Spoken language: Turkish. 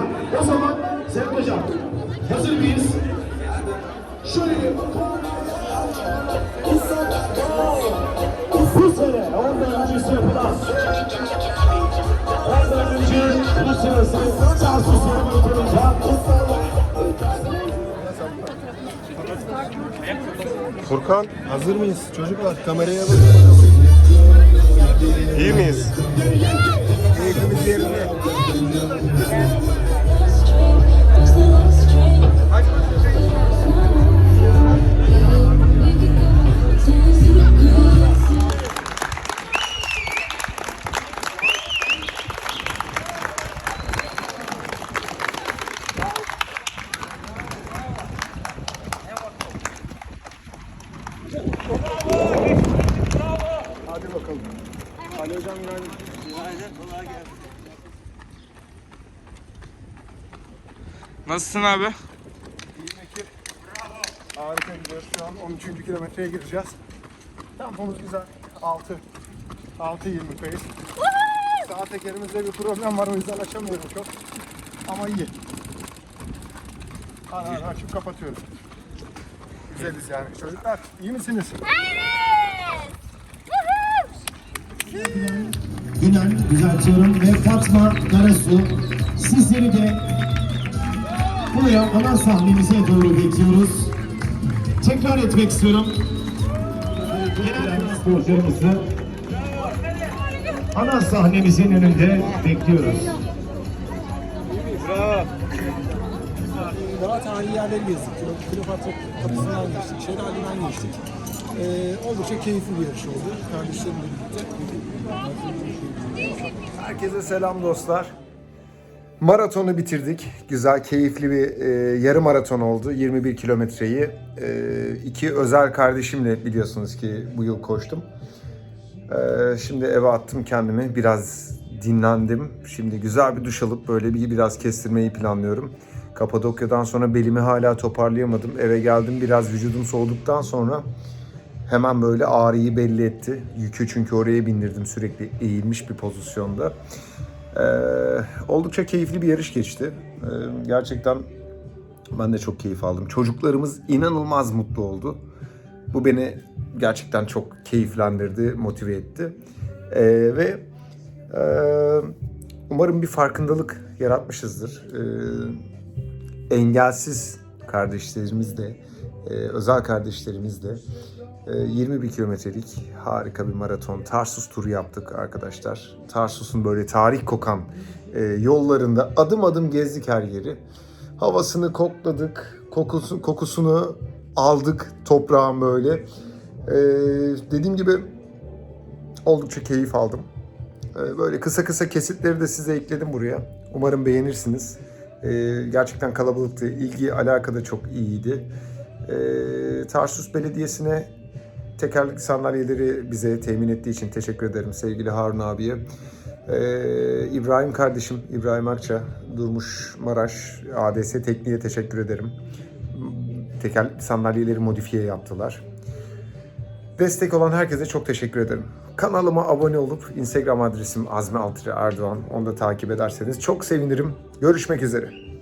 mesela. O zaman Sevim Hocam hazır mıyız? Şöyle bu sene ondan öncesi yapılan ondan önce bu sırası casus Furkan hazır mıyız? Çocuklar kameraya bakın. İyi miyiz? Keyfimiz yerinde. Hadi bakalım. Ali hocam günaydın. Nasılsın abi? İyi Bekir. Harika gidiyoruz şu an. 13. kilometreye gireceğiz. Tempomuz güzel. 6. 6.20 pace. Sağ tekerimizde bir problem var o yüzden açamıyorum çok. Ama iyi. Ara ara açıp kapatıyorum. Güzeliz yani. Çocuklar iyi misiniz? Günan düzeltiyorum ve Fatma Karasu sizleri de buraya ana sahnemize doğru bekliyoruz. Tekrar etmek istiyorum. Gelen sporcularımızı ana sahnemizin önünde bekliyoruz. Daha tarihi yerleri gezdik. Kleopatra kapısından geçtik, şelalinden geçtik. Ee, oldukça keyifli bir yarış oldu. Kardeşlerimle birlikte. Herkese selam dostlar. Maratonu bitirdik. Güzel, keyifli bir e, yarı maraton oldu. 21 kilometreyi. E, iki özel kardeşimle biliyorsunuz ki bu yıl koştum. E, şimdi eve attım kendimi. Biraz dinlendim. Şimdi güzel bir duş alıp böyle bir biraz kestirmeyi planlıyorum. Kapadokya'dan sonra belimi hala toparlayamadım. Eve geldim biraz vücudum soğuduktan sonra hemen böyle ağrıyı belli etti. Yükü çünkü oraya bindirdim sürekli eğilmiş bir pozisyonda. Ee, oldukça keyifli bir yarış geçti. Ee, gerçekten ben de çok keyif aldım. Çocuklarımız inanılmaz mutlu oldu. Bu beni gerçekten çok keyiflendirdi, motive etti. Ee, ve e, umarım bir farkındalık yaratmışızdır. Ee, engelsiz kardeşlerimiz de, e, özel kardeşlerimiz de e, 21 kilometrelik harika bir maraton Tarsus turu yaptık arkadaşlar. Tarsus'un böyle tarih kokan e, yollarında adım adım gezdik her yeri. Havasını kokladık, kokusu, kokusunu aldık toprağın böyle. E, dediğim gibi oldukça keyif aldım. E, böyle kısa kısa kesitleri de size ekledim buraya. Umarım beğenirsiniz. E, gerçekten kalabalıktı. İlgi alaka da çok iyiydi. E, Tarsus Belediyesi'ne tekerlekli sandalyeleri bize temin ettiği için teşekkür ederim sevgili Harun abiye. Ee, İbrahim kardeşim, İbrahim Akça, Durmuş Maraş, ADS Tekniğe teşekkür ederim. Tekerlekli sandalyeleri modifiye yaptılar. Destek olan herkese çok teşekkür ederim. Kanalıma abone olup Instagram adresim Azmi Altırı Erdoğan. Onu da takip ederseniz çok sevinirim. Görüşmek üzere.